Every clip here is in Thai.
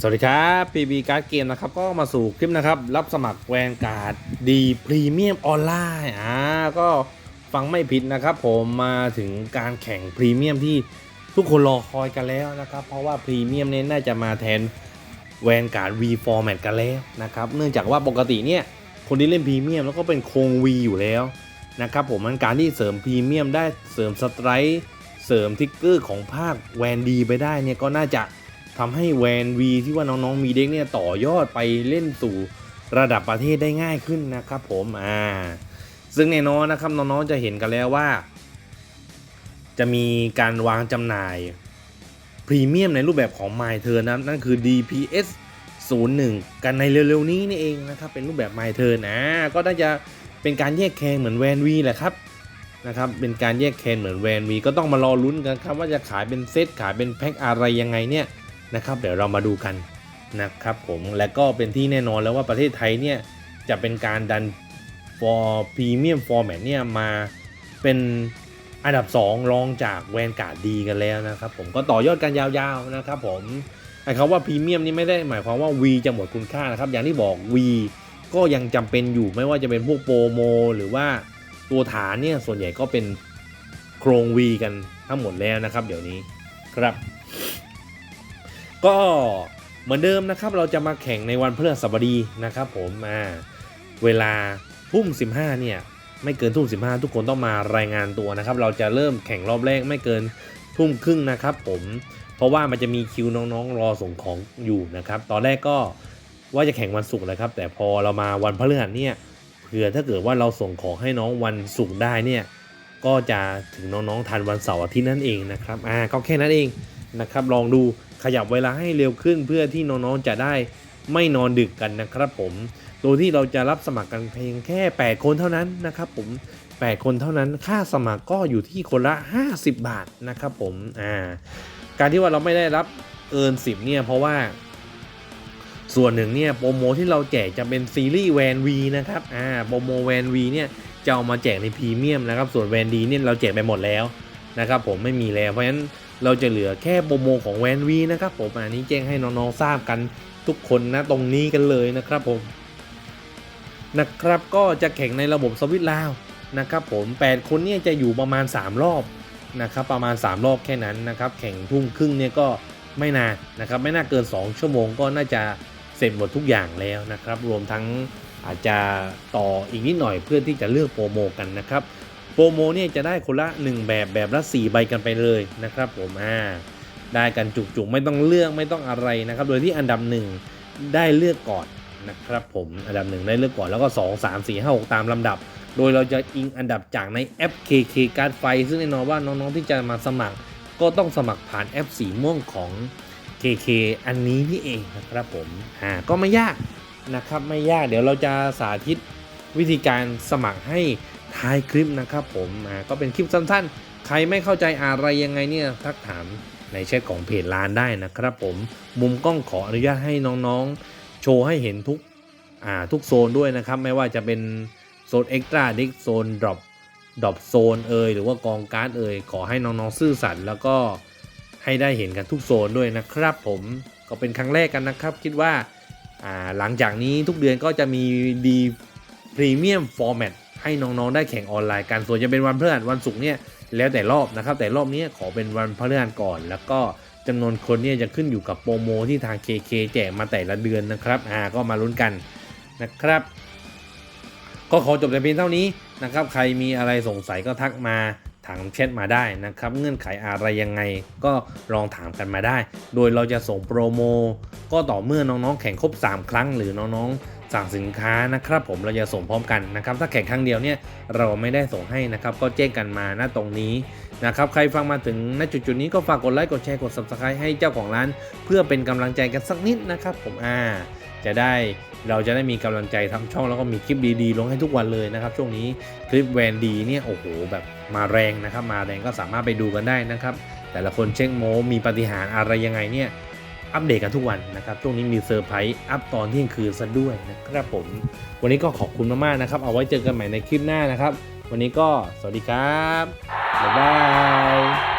สวัสดีครับ PB Card Game นะครับ ก็มาสู่คลิปนะครับ รับสมัครแวนการ์ดดีพรีเมียมออนไลน์อ่าก็ฟังไม่ผิดนะครับ ผมมาถึงการแข่งพรีเมียมที่ทุกคนรอคอยกันแล้วนะครับ เพราะว่าพรีเมียมเนี่ยน่าจะมาแทนแวนการ์ด V Format กันแล้วนะครับ เนื่องจากว่าปกติเนี่ย คนที่เล่นพรีเมียมแล้วก็เป็นโครง V อยู่แล้วนะครับ ผมมันการที่เสริมพรีเมียมได้เสริมสไตร์เสริมทิกเกอร์ของภาคแวนดีไปได้เนี่ยก็น่าจะ ทำให้แวนวีที่ว่าน้องๆมีเด็กเนี่ยต่อยอดไปเล่นสู่ระดับประเทศได้ง่ายขึ้นนะครับผมอ่าซึ่งแน่นอนนะครับน้องๆจะเห็นกันแล้วว่า จะมีการวางจำหน่ายพรีเมียมในรูปแบบของ My Turn นะนั่นคือ DPS 01 กันในเร็วๆนี้นี่เองนะครับเป็นรูปแบบ My Turn นะก็น่าจะเป็นการแยกแคนเหมือนแวนวีแหละครับนะครับเป็นการแยกแคนเหมือนแวนวีก็ต้องมารอลุ้นกันครับว่าจะขายเป็นเซตขายเป็นแพ็คอะไรยังไงเนี่ย นะครับ เดี๋ยวเรามาดูกันนะครับผมและก็เป็นที่แน่นอนแล้วว่าประเทศไทยเนี่ยจะเป็นการดัน for premium format เนี่ยมาเป็นอันดับ 2 รองจากแวนการ์ดดีกันแล้วนะครับผมก็ต่อยอดกันยาวๆนะครับผมไอ้คำว่าพรีเมียมนี่ไม่ได้หมายความว่า V จะหมดคุณค่านะครับ อย่างที่บอก V ก็ยังจำเป็นอยู่ไม่ว่าจะเป็นพวกโปรโม หรือว่าตัวฐานเนี่ยส่วนใหญ่ก็เป็นโครง V กันทั้งหมดแล้วนะครับ เดี๋ยวนี้ครับ ก็เหมือนเดิมนะครับเราจะมาแข่งในวันพฤหัสบดีนะครับผมอ่าเวลาทุ่ม 15เนี่ยไม่เกินทุ่ม 15 ทุกคนต้องมารายงานตัวนะครับ เราจะเริ่มแข่งรอบแรกไม่เกินทุ่มครึ่งนะครับ ผมเพราะว่ามันจะมีคิวน้องๆ รอส่งของอยู่นะครับ ตอนแรกก็ว่าจะแข่งวันศุกร์นะครับ แต่พอเรามาวันพฤหัสเนี่ยเผื่อถ้าเกิดว่าเราส่งของให้น้องวันศุกร์ได้เนี่ยก็จะถึงน้องๆทันวันเสาร์อาทิตย์นั่นเองนะครับอ่าก็แค่นั้นเองนะครับ ลองดู ขยับเวลาให้เร็วขึ้นเพื่อที่น้องๆจะได้ไม่นอนดึกกันนะครับผม โดยที่เราจะรับสมัครกันเพียงแค่ 8 คนเท่านั้นนะครับผม 8 คนเท่านั้น ค่าสมัครก็อยู่ที่คนละ 50 บาทนะครับผม อ่า การที่ว่าเราไม่ได้รับเอิน 10 เนี่ยเพราะว่า ส่วนหนึ่งเนี่ยโปรโมที่เราแจกจะเป็นซีรีส์แวนวีนะครับ อ่า โปรโมแวนวีเนี่ยจะเอามาแจกในพรีเมียมนะครับ ส่วนแวนดีเนี่ยเราแจกไปหมดแล้วนะครับผมไม่มีแล้ว เพราะฉะนั้น เราจะเหลือแค่โปรโมของแวนวีนะครับผมอันนี้แจ้งให้น้องๆทราบกันทุกคนนะตรงนี้กันเลยนะครับผมนะครับก็จะแข่งในระบบสวิตลาวนะครับผม8คนเนี่ยจะอยู่ประมาณ 3 รอบนะครับประมาณ 3 รอบแค่นั้นนะครับแข่งทุ่มครึ่งเนี่ยก็ไม่นานนะครับไม่น่าเกิน 2 ชั่วโมงก็น่าจะเสร็จหมดทุกอย่างแล้วนะครับ รวมทั้งอาจจะต่ออีกนิดหน่อยเพื่อที่จะเลือกโปรโมกันนะครับ โปรโมเนี่ยจะได้คนละ 1 แบบแบบละ 4 ใบกันไปเลยนะครับผมอ่าได้กันจุกๆ ไม่ต้องเลือกไม่ต้องอะไรนะครับ โดยที่อันดับ 1 ได้เลือกก่อนนะครับผมอันดับ 1 ได้เลือกก่อนแล้วก็ 2 3 4 5 6 ตามลำดับ โดยเราจะอิงอันดับจากในแอป KK การไฟ ซึ่งแน่นอนว่าน้องๆที่จะมาสมัคร ก็ต้องสมัครผ่านแอปสีม่วงของ KK อันนี้นี่เองนะครับผมอ่าก็ไม่ยากนะครับไม่ยากเดี๋ยวเราจะสาธิตวิธีการสมัครให้ ท้ายคลิปนะครับผมอ่าก็เป็นคลิปสั้นๆ ใครไม่เข้าใจอะไรยังไงเนี่ยทักถามในแชทของเพจร้านได้นะครับผมมุมกล้องขออนุญาตให้น้องๆ โชว์ให้เห็นทุกอ่าทุกโซนด้วยนะครับ ไม่ว่าจะเป็นโซนเอ็กตร้าดิกโซนดรอปดรอปโซนเอยหรือว่ากองการ์ดเอยขอให้น้องๆซื่อสัตย์แล้วก็ให้ได้เห็นกันทุกโซนด้วยนะครับ ผมก็เป็นครั้งแรกกันนะครับ คิดว่าอ่าหลังจากนี้ทุกเดือนก็จะมีดีพรีเมียมฟอร์แมต ให้น้องๆได้แข่งออนไลน์กันส่วนจะเป็นวันพฤหัสวันศุกร์เนี่ยแล้วแต่รอบนะครับ แต่รอบนี้ขอเป็นวันพฤหัสก่อน แล้วก็จำนวนคนเนี่ยจะขึ้นอยู่กับโปรโมที่ทาง KK แจกมาแต่ละเดือนนะครับอ่าก็มาลุ้นกันนะครับ ก็ขอจบแต่เพียงเท่านี้นะครับ ใครมีอะไรสงสัยก็ทักมาถามแชทมาได้นะครับ เงื่อนไขอะไรยังไงก็ลองถามกันมาได้ โดยเราจะส่งโปรโม ก็ต่อเมื่อน้องๆ แข่งครบ 3 ครั้งหรือน้องๆ สั่งสินค้านะครับผมเราจะส่งพร้อมกันนะครับ ถ้าแข่งครั้งเดียวเนี่ยเราไม่ได้ส่งให้นะครับ ก็แจ้งกันมาณตรงนี้นะครับใครฟังมาถึงณจุดๆนี้ก็ฝากกดไลค์กดแชร์กด subscribe ให้เจ้าของร้าน เพื่อเป็นกำลังใจกันสักนิดนะครับ ผมอ่า จะได้เราจะได้มีกำลังใจทำช่องแล้วก็มีคลิปดีๆ ลงให้ทุกวันเลยนะครับ ช่วงนี้คลิปแวนดีเนี่ยโอ้โหแบบมาแรงนะครับ มาแรงก็สามารถไปดูกันได้นะครับ แต่ละคนเช็คโมมีปฏิหารอะไรยังไงเนี่ย อัปเดตกันทุกวันนะครับช่วงนี้มีเซอร์ไพรส์อัพตอนเที่ยงคืนซะด้วยนะครับผม วันนี้ก็ขอบคุณมากๆนะครับ เอาไว้เจอกันใหม่ในคลิปหน้านะครับ วันนี้ก็สวัสดีครับ บ๊ายบาย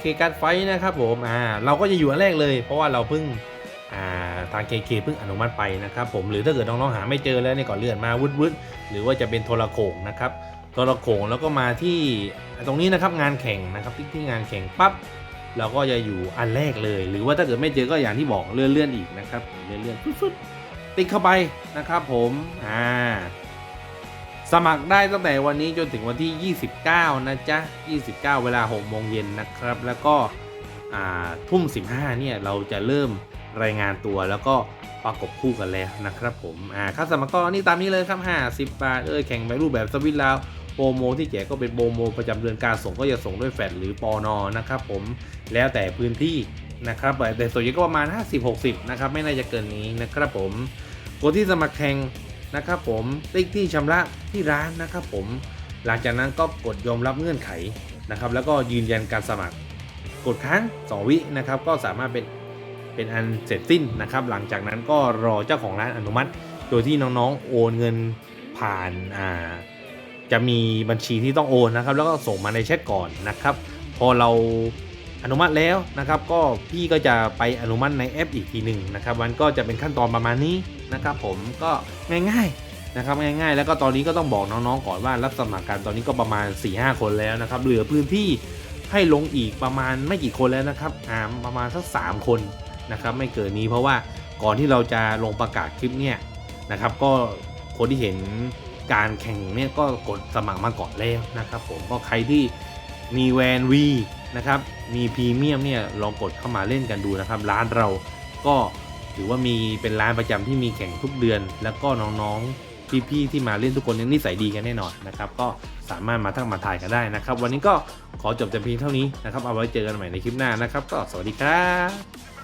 เคการไฟนะครับผม อ่า เราก็จะอยู่อันแรกเลย เพราะว่าเราเพิ่ง อ่า ทาง KK เพิ่งอนุมัติไปนะครับผมหรือถ้าเกิดน้องๆหาไม่เจอแล้วเนี่ยก่อนเลื่อนมาวุดวุดหรือว่าจะเป็นโทรโขงนะครับโทรโขงแล้วก็มาที่ตรงนี้นะครับงานแข่งนะครับที่ที่งานแข่งปั๊บเราก็จะอยู่อันแรกเลย หรือว่าถ้าเกิดไม่เจอก็อย่างที่บอกเลื่อนเลื่อนๆอีกนะครับเลื่อนเลื่อนๆฟึดติดเข้าไปนะครับผมอ่าสมัครได้ตั้งแต่วันนี้จนถึงวันที่ 29 นะจ๊ะ 29 เวลา6โมงเย็นนะครับ แล้วก็อ่าทุ่ม 15 เนี่ย เราจะเริ่ม รายงานตัวแล้วก็ประกบคู่กันแล้วนะครับผมอ่าค่าสมัครก็นี่ตามนี้เลยครับ 50 บาทเออแข่งแบบรูปแบบสวิตแล้วโปรโมที่แจกก็เป็นโปรโมประจำเดือนการส่งก็จะส่งด้วยแฟลชหรือปอนอนะครับผมแล้วแต่พื้นที่นะครับแต่ส่วนใหญ่ก็ประมาณ 50-60 นะครับ ไม่น่าจะเกินนี้นะครับผมกดที่สมัครแข่งนะครับผมติ๊กที่ชำระที่ร้านนะครับผมหลังจากนั้นก็กดยอมรับเงื่อนไขนะครับแล้วก็ยืนยันการสมัคร กดค้าง 2 วินะครับก็สามารถเป็น เป็นอันเสร็จสิ้นนะครับ หลังจากนั้นก็รอเจ้าของร้านอนุมัติ โดยที่น้องๆโอนเงินผ่านอ่าจะมีบัญชีที่ต้องโอนนะครับ แล้วก็ส่งมาในแชทก่อนนะครับ พอเราอนุมัติแล้วนะครับ ก็พี่ก็จะไปอนุมัติในแอปอีกทีหนึ่งนะครับ มันก็จะเป็นขั้นตอนประมาณนี้นะครับ ผมก็ง่ายๆนะครับ ง่ายๆ แล้วก็ตอนนี้ก็ต้องบอกน้องๆก่อนว่ารับสมัครกันตอนนี้ก็ประมาณ 4-5 คนแล้วนะครับ เหลือพื้นที่ให้ลงอีกประมาณไม่กี่คนแล้วนะครับอ่าประมาณสัก 3 คน นะครับไม่เกินนี้เพราะว่าก่อนที่เราจะลงประกาศคลิปเนี่ยนะครับ ก็คนที่เห็นการแข่งเนี่ยก็กดสมัครมาก่อนแล้วนะครับ ผมก็ใครที่มีแวนวีนะครับมีพรีเมียมเนี่ยลองกดเข้ามาเล่นกันดูนะครับ ร้านเราก็ถือว่ามีเป็นร้านประจำที่มีแข่งทุกเดือน แล้วก็น้องๆพี่ๆที่มาเล่นทุกคนนี่นิสัยดีกันแน่นอนนะครับ ก็สามารถมาทักมาทายกันได้นะครับ วันนี้ก็ขอจบแต่เพียงเท่านี้นะครับ เอาไว้เจอกันใหม่ในคลิปหน้านะครับ ก็สวัสดีครับ